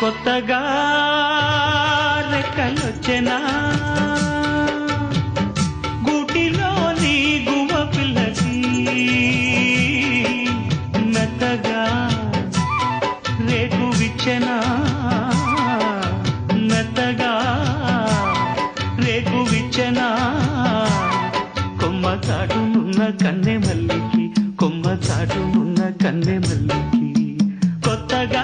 కొత్తగా రెక్కలొచ్చెనా? గుటిలోని గువ్వ పిల్లకి మెత్తగా రేపు విచ్చెనా? మెత్తగా రేపు విచ్చెనా? కొమ్మ చాటునున్న కన్నె మల్లికి కొమ్మ చాటునున్న కన్నె మల్లికి కొత్తగా